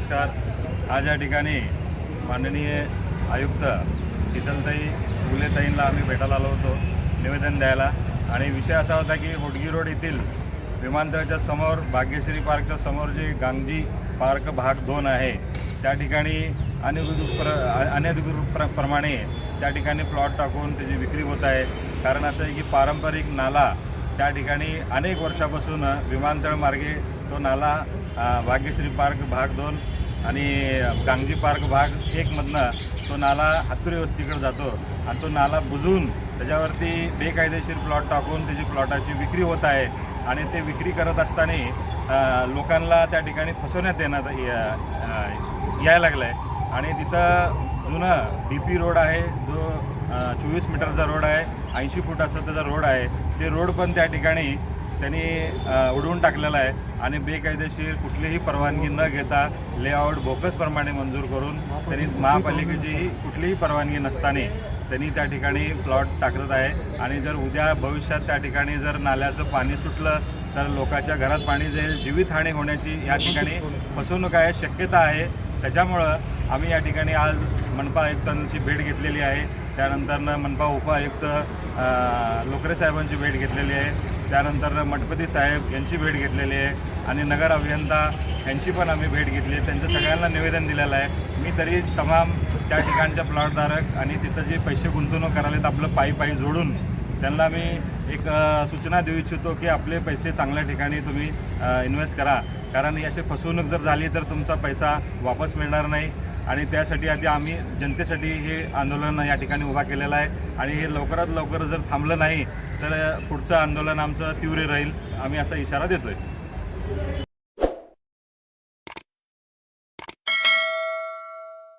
नमस्कार. आज या ठिकाणी माननीय आयुक्त शीतलताई फुलेताईंना आम्ही भेटायला आलो होतो निवेदन द्यायला. आणि विषय असा होता की होडगी रोड येथील विमानतळाच्या समोर भाग्यश्री पार्कच्या समोर जे गांधी पार्क भाग दोन आहे त्या ठिकाणी अनधिकृत प्र अनधिकृत प्र प्रमाणे त्या ठिकाणी प्लॉट टाकून त्याची विक्री होत आहे. कारण असं आहे की पारंपरिक नाला त्या ठिकाणी अनेक वर्षापासून विमानतळ मार्गे तो नाला भाग्यश्री पार्क भाग दोन आणि गांगजी पार्क भाग एकमधनं तो नाला हातुरी वस्तीकडे जातो. आणि तो नाला बुजून त्याच्यावरती बेकायदेशीर प्लॉट टाकून त्याची प्लॉटाची विक्री होत आहे. आणि ते विक्री करत असताना लोकांना त्या ठिकाणी फसवण्यात येण्यात यायला लागलं आहे आणि तिथं जुनं डी पी रोड आहे जो चोवीस मीटरचा रोड आहे. ऐंशी फुटाचा त्याचा रोड आहे ते रोड पण त्या ठिकाणी त्यांनी उडवून टाकलेला आहे आणि बेकायदेशीर कुठलीही परवानगी न घेता लेआउट बोकसप्रमाणे मंजूर करून त्यांनी महापालिकेचीही कुठलीही परवानगी नसताना त्यांनी त्या ठिकाणी प्लॉट टाकत आहे. आणि जर उद्या भविष्यात त्या ठिकाणी जर नाल्याचं पाणी सुटलं तर लोकांच्या घरात पाणी जाईल जीवितहानी होण्याची या ठिकाणी फसवणूक आहे शक्यता आहे. त्याच्यामुळं आम्ही या ठिकाणी आज मनपा आयुक्तांची भेट घेतलेली आहे. त्यानंतरनं मनपा उपायुक्त लोकरे साहेबांची भेट घेतलेली आहे. त्यानंतर मठपती साहेब यांची भेट घेतलेली आहे आणि नगर अभियंता यांची पण आम्ही भेट घेतली आहे. त्यांच्या सगळ्यांना निवेदन दिलेलं आहे. मी तरी तमाम त्या ठिकाणच्या प्लॉटधारक आणि तिथं जे पैसे गुंतवणूक करायला आपलं पायी पायी जोडून त्यांना मी एक सूचना देऊ इच्छितो की आपले पैसे चांगल्या ठिकाणी तुम्ही इन्व्हेस्ट करा. कारण अशी फसवणूक जर झाली तर तुमचा पैसा वापस मिळणार नाही. आणि त्यासाठी आधी आम्ही जनतेसाठी हे आंदोलन या ठिकाणी उभा केलेलं आहे. आणि हे लवकरात लवकर जर थांबलं नाही तर पुढचं आंदोलन आमचं तीव्र राहील. आम्ही असा इशारा देतोय.